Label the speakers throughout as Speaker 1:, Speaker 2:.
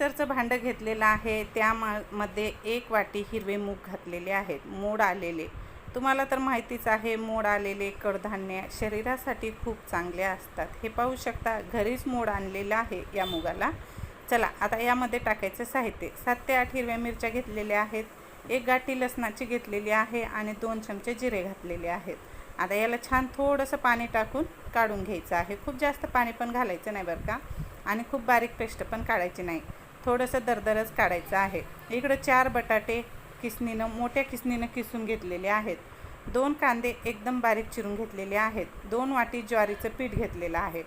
Speaker 1: मिक्सरचं भांडं घेतलेलं आहे. त्यामध्ये एक वाटी हिरवे मूग घातलेले आहेत. मोड आलेले. तुम्हाला तर माहितीच आहे मोड आलेले कडधान्य शरीरासाठी खूप चांगले असतात. हे पाहू शकता घरीच मोड आणलेलं आहे या मुगाला. चला आता यामध्ये टाकायचं साहित्य. सात ते आठ हिरव्या मिरच्या घेतलेल्या आहेत. एक गाठी लसणाची घेतलेली आहे आणि दोन चमचे जिरे घातलेले आहेत. आता याला छान थोडंसं पाणी टाकून काढून घ्यायचं आहे. खूप जास्त पाणी पण घालायचं नाही बरं का? आणि खूप बारीक पेस्ट पण काढायची नाही. थोडंसं दरदरच काढायचं आहे. इकडं चार बटाटे किसनीनं मोठ्या किसनीनं किसून घेतलेले आहेत. दोन कांदे एकदम बारीक चिरून घेतलेले आहेत. दोन वाटी ज्वारीचं पीठ घेतलेलं आहे.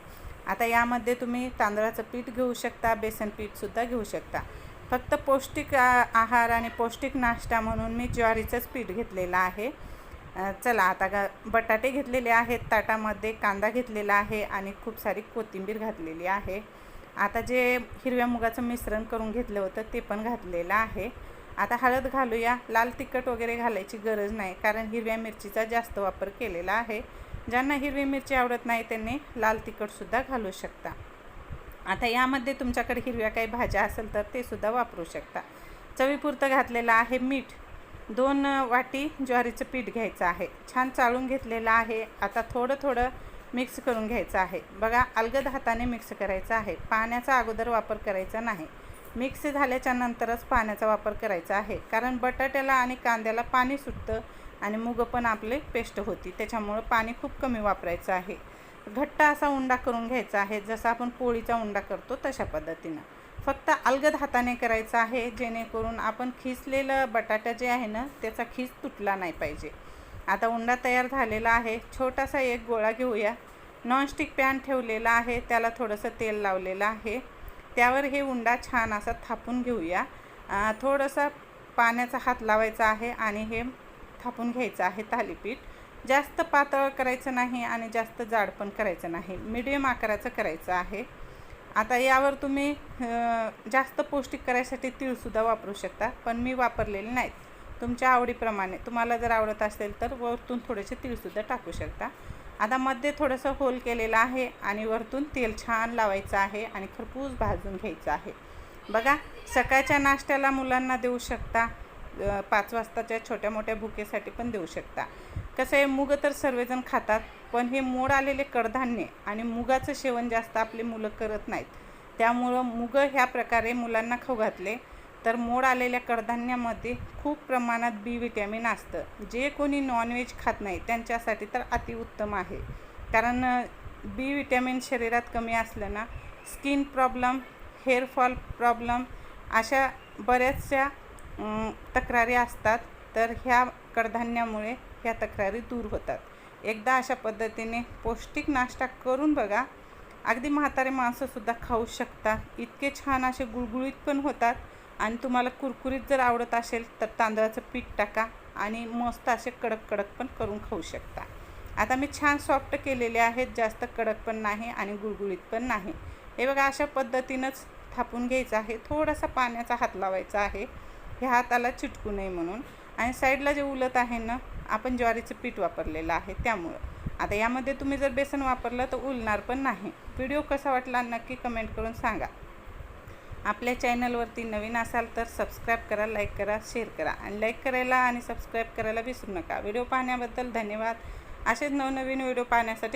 Speaker 1: आता यामध्ये तुम्ही तांदळाचं पीठ घेऊ शकता बेसन पीठसुद्धा घेऊ शकता. फक्त पौष्टिक आहार आणि पौष्टिक नाश्ता म्हणून मी ज्वारीचंच पीठ घेतलेलं आहे. चला आता ग बटाटे घेतलेले आहेत ताटामध्ये कांदा घेतलेला आहे आणि खूप सारी कोथिंबीर घातलेली आहे. आता जे हिरव्या मुगाचं मिश्रण करून घेतलं होतं ते पण घातलेलं आहे. आता हळद घालूया. लाल तिखट वगैरे घालायची गरज नाही कारण हिरव्या मिरचीचा जास्त वापर केलेला आहे. ज्यांना हिरवी मिरची आवडत नाही त्यांनी लाल तिखटसुद्धा घालू शकता. आता यामध्ये तुमच्याकडे हिरव्या काही भाज्या असेल तर ते सुद्धा वापरू शकता. चवीपुरतं घातलेलं आहे मीठ. दोन वाटी ज्वारीचं पीठ घ्यायचं आहे. छान चाळून घेतलेलं आहे. आता थोडं थोडं मिक्स करून घ्यायचं आहे. बघा अलगद हाताने मिक्स करायचं आहे. पाण्याचा अगोदर वापर करायचा नाही. मिक्स झाल्याच्या नंतरच पाण्याचा वापर करायचा आहे. कारण बटाट्याला आणि कांद्याला पाणी सुटतं आणि मुग पण आपले पेस्ट होती. त्याच्यामुळं पाणी खूप कमी वापरायचं आहे. घट्ट असा उंडा करून घ्यायचा आहे. जसा आपण पोळीचा उंडा करतो तशा पद्धतीनं. फक्त अलगद हाताने करायचं आहे जेणेकरून आपण खिसलेलं बटाटा जे आहे ना त्याचा खीस तुटला नाही पाहिजे. आता उंडा तयार झालेला आहे. छोटासा एक गोळा घेऊया. नॉनस्टिक पॅन ठेवलेला आहे. त्याला थोडंसं तेल लावलेलं आहे. त्यावर हे उंडा छान असा थापून घेऊया. थोडंसं पाण्याचा हात लावायचा आहे आणि हे थापून घ्यायचं आहे थालीपीठ. जास्त पातळ करायचं नाही आणि जास्त जाड पण करायचं नाही. मिडियम आकाराचं करायचं आहे. आता यावर तुम्ही जास्त पौष्टिक करायसाठी तीळसुद्धा वापरू शकता पण मी वापरलेले नाहीत. तुमच्या आवडीप्रमाणे. तुम्हाला जर आवडत असेल तर वरतून थोडेसे तीळसुद्धा टाकू शकता. आता मध्ये थोडंसं होल केलेलं आहे आणि वरतून तेल छान लावायचं आहे आणि खरपूस भाजून घ्यायचं आहे. बघा सकाळच्या नाश्त्याला मुलांना देऊ शकता. पाच वाजताच्या छोट्या मोठ्या भुकेसाठी पण देऊ शकता. कसं आहे मुग तर सर्वजण खातात पण हे मोड आलेले कडधान्य आणि मुगाचं सेवन जास्त आपली मुलं करत नाहीत. त्यामुळं मुग ह्या प्रकारे मुलांना खाऊ घातले. तर मोड आलेल्या कडधान्यामध्ये खूप प्रमाणात बी विटॅमिन असतं. जे कोणी नॉनव्हेज खात नाही त्यांच्यासाठी तर अतिउत्तम आहे. कारण बी विटॅमिन शरीरात कमी असलं ना स्किन प्रॉब्लेम हेअरफॉल प्रॉब्लेम अशा बऱ्याचशा तक्रारी असतात. तर ह्या कडधान्यामुळे ह्या तक्रारी दूर होतात. एकदा अशा पद्धतीने पौष्टिक नाश्ता करून बघा. अगदी म्हातारे माणसंसुद्धा खाऊ शकतात इतके छान असे गुळगुळीत पण होतात. आणि तुम्हाला कुरकुरीत जर आवडत असेल तर तांदळाचं पीठ टाका आणि मस्त असे कडक कडक पण करून खाऊ शकता. आता मी छान सॉफ्ट केलेले आहेत जास्त कडक पण नाही आणि गुळगुळीत पण नाही. हे बघा अशा पद्धतीनंच थापून घ्यायचं आहे. थोडासा पाण्याचा हात लावायचा आहे. ह्या हाताला चिटकू नये म्हणून. आणि साईडला जे उलत आहे ना आपण ज्वारीचं पीठ वापरलेलं आहे त्यामुळं. आता यामध्ये तुम्ही जर बेसन वापरलं तर उलणार पण नाही. व्हिडिओ कसा वाटला नक्की कमेंट करून सांगा. आपल्या चॅनलवरती नवीन असाल तर सबस्क्राईब करा लाईक करा शेअर करा. आणि लाईक करायला आणि सबस्क्राईब करायला विसरू नका. व्हिडिओ पाहण्याबद्दल धन्यवाद. असेच नवनवीन व्हिडिओ पाहण्यासाठी